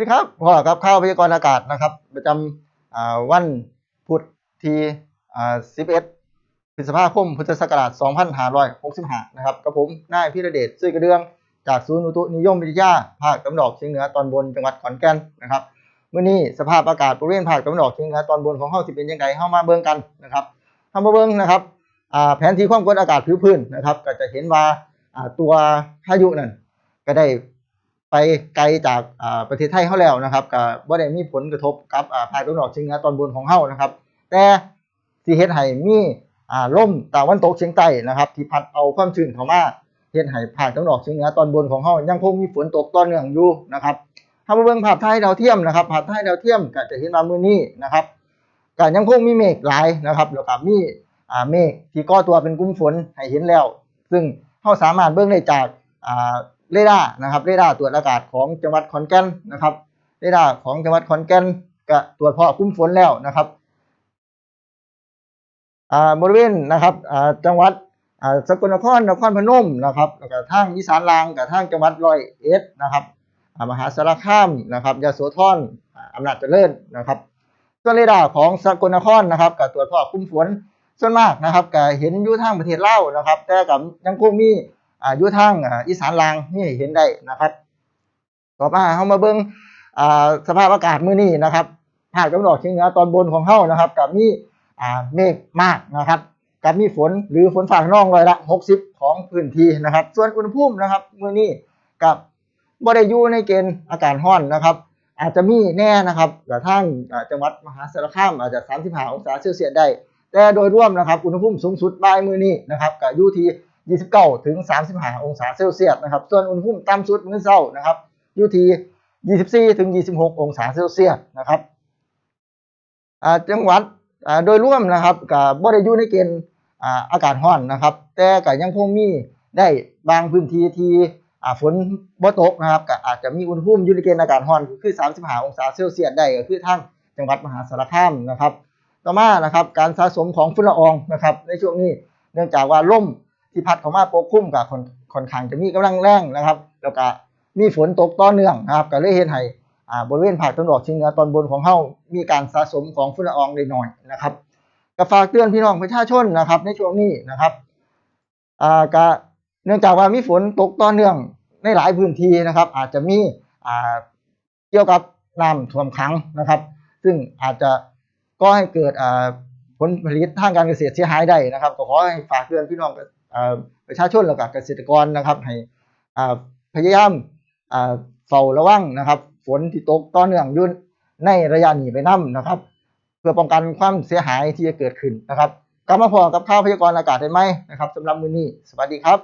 วัสดีครับพ่อครับข้าวพยากรณ์อากาศนะครับ ประจำวันพุธที่11พฤษภาคมพุทธศักราช 2565 นะครับกับผมนายพิระเดชซื่อกระเดือง จากศูนย์อุตุนิยมวิทยาภาคตะวันออกเฉียงเหนือตอนบนจังหวัดขอนแก่นนะครับมื้อนี้สภาพอากาศบริเวณภาคตะวันออกเฉียงเหนือตอนบนของเฮาสิเป็นยังไงเฮามาเบิ่งกันนะครับเฮามาเบิ่งนะครับแผนที่ความกดอากาศผิวพื้นนะครับ ก็จะเห็นว่าอ่าตัวพายุนั่นก็ได้ ไปไกลจากประเทศไทยเขาแล้วนะครับก็บ่ได้มีผลกระทบกับอ่าภาคตะวันออกเฉียงเหนือตอนบนของเฮานะครับ แต่สิเฮ็ดให้มีอ่าลมตะวันตกเฉียงใต้นะครับ ที่พัดเอาความชื้นเข้ามาเฮ็ดให้ภาคตะวันออกเฉียงเหนือตอนบนของเฮายังคงมีฝนตกต่อเนื่องอยู่นะครับถ้ามาเบิ่งภาพถ่ายดาวเทียมนะครับภาพถ่ายดาวเทียมก็จะเห็นว่ามื้อนี้นะครับก็ยังคงมีเมฆหลายนะครับแล้วก็มีเมฆที่ก่อตัวเป็นกลุ่มฝนให้เห็นแล้ว ซึ่งเฮาสามารถเบิ่งได้จากอ่า เรดาร์นะครับเรดาร์ตรวจอากาศของจังหวัดขอนแก่นนะครับเรดาร์ของจังหวัดขอนแก่นก็ตรวจพบกลุ่มฝนแล้วนะครับอ่าบริเวณนะครับอ่าจังหวัดอ่าสกลนครนครพนมนะครับแล้วก็ทางอีสานลางกับทางจังหวัดร้อยเอ็ดนะครับอ่ามหาสารคามนะครับยโสธรอ่าอำนาจเจริญนะครับส่วนเรดาร์ของสกลนครนะครับก็ตรวจพบกลุ่มฝนส่วนมากนะครับก็เห็นอยู่ทางประเทศเล่านะครับ แต่ก็ยังคงมี อายู่ทางอีสานลางนี่เห็นได้นะครับต่อมาเฮามาเบิ่งอ่าสภาพอากาศมื้อนี้นะครับภาคตะวันออกเฉียงเหนือตอนบนของเฮานะครับกับมีเมฆมากนะครับกับมีฝนหรือฝนฟ้าขนองร้อยละ 60 ของพื้นที่นะครับ ส่วนอุณหภูมินะครับมื้อนี้กับบ่ได้อยู่ในเกณฑ์อากาศร้อนนะครับ อาจจะมีแน่นะครับกระทั่งจังหวัดมหาสารคามอาจจะ 35 องศาเซลเซียสได้ แต่โดยรวมนะครับ อุณหภูมิสูงสุดบ่ายมื้อนี้นะครับก็อยู่ที่ 29 ถึง 35 องศาเซลเซียสนะครับ ส่วนอุณหภูมิต่ำสุดมื้อเช้านะครับอยู่ที่24 ถึง 26 องศาเซลเซียสนะครับจังหวัดโดยรวมนะครับก็บ่ได้อยู่ในเกณฑ์อากาศร้อนนะครับ แต่ก็ยังคงมีได้บางพื้นที่ที่ฝนบ่ตกนะครับก็อาจจะมีอุณหภูมิอยู่ในเกณฑ์อากาศร้อนคือ 35 องศาเซลเซียสได้ก็คือทางจังหวัดมหาสารคามนะครับ ต่อมานะครับการสะสมของฝุ่นละอองนะครับ ในช่วงนี้เนื่องจากว่าลม ที่พัดเข้ามาปกคลุมกับค่อนค่อนข้างจะมีกำลังแรงนะครับ แล้วก็มีฝนตกต่อเนื่องนะครับก็เลยเห็นให้อ่าบริเวณภาคตะวันออกเฉียงเหนือตอนบนของเฮามีการสะสมของฝุ่นละอองได้น้อยนะครับก็ฝากเตือนพี่น้องประชาชนนะครับในช่วงนี้นะครับอ่าก็เนื่องจากว่ามีฝนตกต่อเนื่องในหลายพื้นที่นะครับ อาจจะมีอ่าเกี่ยวกับน้ำท่วมขังนะครับ ซึ่งอาจจะก็ให้เกิดอ่าผลผลิตทางการเกษตรเสียหายได้นะครับ ก็ขอให้ฝากเตือนพี่น้อง ประชาชนแล้วก็เกษตรกรนะครับ ให้พยายามเฝ้าระวังนะครับ ฝนที่ตกต่อเนื่องยุ่นในระยะนี้ไปนํนะครับ เพื่อป้องกันความเสียหายที่จะเกิดขึ้นนะครับกลับมาพอกับข่าวพยากรณ์อากาศได้ไหมนะครับสำหรับมื้อนี้สวัสดีครับ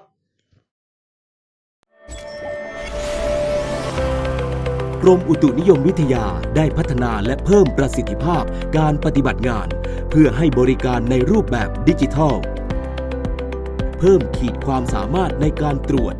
กรมอุตุนิยมวิทยาได้พัฒนาและเพิ่มประสิทธิภาพการปฏิบัติงาน เพื่อให้บริการในรูปแบบดิจิทัล เพิ่มขีดความสามารถในการตรวจ